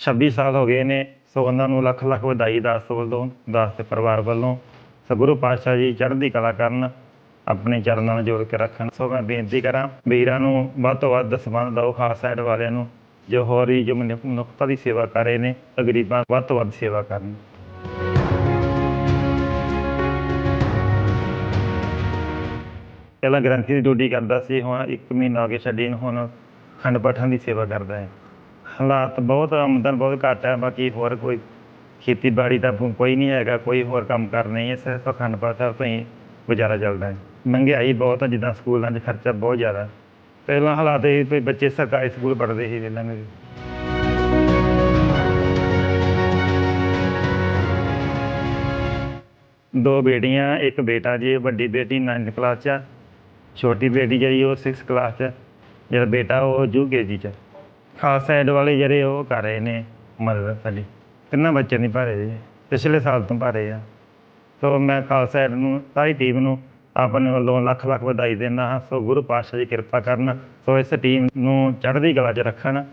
26 ਸਾਲ ਹੋ ਗਏ ਨੇ, ਸੋ ਉਹਨਾਂ ਨੂੰ ਲੱਖ ਲੱਖ ਵਧਾਈ ਦਾਸ ਵੱਲੋਂ ਦਾਸ ਦੇ ਪਰਿਵਾਰ ਵੱਲੋਂ ਸੋ ਗੁਰੂ ਪਾਤਸ਼ਾਹ ਜੀ ਚੜ੍ਹਦੀ ਕਲਾ ਕਰਨ ਆਪਣੇ ਚਰਨਾਂ ਨਾਲ ਜੋੜ ਕੇ ਰੱਖਣ। ਸੋ ਮੈਂ ਬੇਨਤੀ ਕਰਾਂ, ਵੀਰਾਂ ਨੂੰ ਵੱਧ ਤੋਂ ਵੱਧ ਸਬੰਧ ਦਿਓ, ਖਾਸ ਸਾਈਡ ਵਾਲਿਆਂ ਨੂੰ, ਜੋ ਹੋਰ ਹੀ ਜੋ ਮਨੁ- ਮਨੁੱਖਤਾ ਦੀ ਸੇਵਾ ਕਰ ਰਹੇ ਨੇ, ਗਰੀਬਾਂ ਵੱਧ ਤੋਂ ਵੱਧ ਸੇਵਾ ਕਰਨ। ਪਹਿਲਾਂ ਗ੍ਰੰਥੀ ਦੀ ਡਿਊਟੀ ਕਰਦਾ ਸੀ, ਹੁਣ ਇੱਕ ਮਹੀਨਾ ਹੋ ਗਿਆ ਛੱਡੀ ਨੂੰ, ਹੁਣ ਖੰਡ ਪਾਠਾਂ ਦੀ ਸੇਵਾ ਕਰਦਾ ਹੈ। ਹਾਲਾਤ ਬਹੁਤ, ਆਮਦਨ ਬਹੁਤ ਘੱਟ ਹੈ, ਬਾਕੀ ਹੋਰ ਕੋਈ ਖੇਤੀਬਾੜੀ ਦਾ ਕੋਈ ਨਹੀਂ ਹੈਗਾ, ਕੋਈ ਹੋਰ ਕੰਮ ਕਰ ਨਹੀਂ ਇਸ ਸਿਰਫ ਅਖੰਡ ਪਾਠ ਸਾਹਿਬ ਤੋਂ ਹੀ ਗੁਜ਼ਾਰਾ ਚੱਲਦਾ ਹੈ। ਮਹਿੰਗਾਈ ਬਹੁਤ ਹੈ, ਜਿੱਦਾਂ ਸਕੂਲਾਂ 'ਚ ਖਰਚਾ ਬਹੁਤ ਜ਼ਿਆਦਾ ਪਹਿਲਾਂ ਹਾਲਾਤ ਇਹ ਵੀ ਬੱਚੇ ਸਰਕਾਰੀ ਸਕੂਲ ਪੜ੍ਹਦੇ ਸੀ ਪਹਿਲਾਂ ਦੇ ਦੋ ਬੇਟੀਆਂ, ਇੱਕ ਬੇਟਾ ਜੀ, ਵੱਡੀ ਬੇਟੀ 9th ਕਲਾਸ 'ਚ ਆ, ਛੋਟੀ ਬੇਟੀ ਜਿਹੜੀ ਉਹ 6th ਕਲਾਸ 'ਚ ਆ। ਜਿਹੜਾ ਬੇਟਾ ਉਹ ਯੂਕੇਜੀ 'ਚ ਖਾਲਸਾ ਖਾਸ ਵਾਲੇ ਜਿਹੜੇ ਉਹ ਕਰ ਰਹੇ ਨੇ ਮਦਦ ਸਾਡੀ। ਤਿੰਨਾਂ ਬੱਚਿਆਂ ਦੀ ਭਰੇ ਜੀ ਪਿਛਲੇ ਸਾਲ ਤੋਂ ਭਰੇ ਆ। ਸੋ ਮੈਂ ਖਾਲਸਾ ਸਾਈਡ ਨੂੰ, ਸਾਰੀ ਟੀਮ ਨੂੰ ਆਪਣੇ ਵੱਲੋਂ ਲੱਖ ਲੱਖ ਵਧਾਈ ਦਿੰਦਾ ਹਾਂ। ਸੋ ਗੁਰੂ ਪਾਤਸ਼ਾਹ ਜੀ ਕਿਰਪਾ ਕਰਨ, ਸੋ ਇਸ ਟੀਮ ਨੂੰ ਚੜ੍ਹਦੀ ਕਲਾ 'ਚ ਰੱਖਣ।